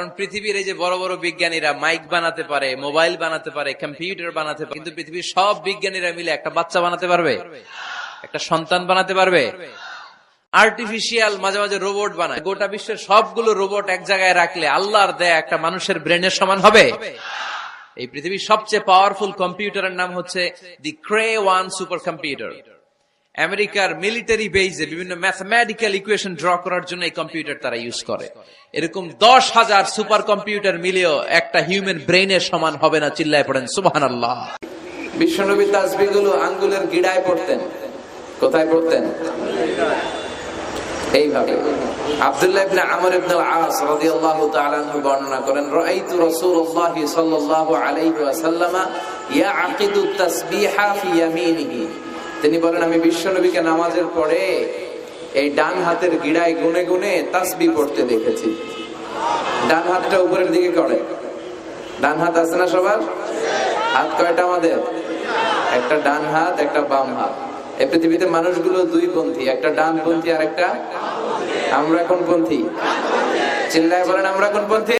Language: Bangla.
কারণ পৃথিবীর এই যে বড় বড় বিজ্ঞানীরা মাইক বানাতে পারে, মোবাইল বানাতে পারে, কম্পিউটার বানাতে পারে, কিন্তু পৃথিবীর সব বিজ্ঞানীরা মিলে একটা বাচ্চা বানাতে পারবে? একটা সন্তান বানাতে পারবে? আর্টিফিশিয়াল মাঝে মাঝে রোবট বানায়। গোটা বিশ্বের সবগুলো রোবট এক জায়গায় রাখলে আল্লাহর দেয়া একটা মানুষের ব্রেনের সমান হবে? এই পৃথিবীর সবচেয়ে পাওয়ারফুল কম্পিউটারের নাম হচ্ছে the Cray one super computer আমেরিকার মিলিটারি বেজে বিভিন্ন ম্যাথমেটিক্যাল ইকুয়েশন ড্র করার জন্য এই কম্পিউটার তারা ইউজ করে। এরকম দশ হাজার সুপার কম্পিউটার মিলেও একটা হিউম্যান ব্রেইনের সমান হবে না, চিল্লায় পড়েন সুবাহান আল্লাহ বিশ্বনবী আঙ্গুলের গিড়ায় পড়তেন। কোথায় পড়তেন? এইভাবে। আব্দুল্লাহ ইবনে আমর ইবনে আল-আস রাদিয়াল্লাহু তাআলা বর্ণনা করেন, রাআইতু রাসূলুল্লাহ সাল্লাল্লাহু আলাইহি ওয়াসাল্লাম ইয়াকিদু তাসবিহা ফি ইয়ামিনিহি। তিনি বলেন, আমি বিশ্বনবীকে নামাজের পরে এই ডান হাতের গিড়ায় গুনে গুনে তাসবি পড়তে দেখেছি। ডান হাতটা উপরের দিকে করে। ডান হাত আছে না সবার? হাত কয়টা আমাদের? একটা ডান হাত, একটা বাম হাত। এই পৃথিবীতে মানুষগুলো দুই পন্থী, একটা ডান পন্থী আর একটা আমরা কোন পন্থী? চিল্লায় বলেন, আমরা কোন পন্থী?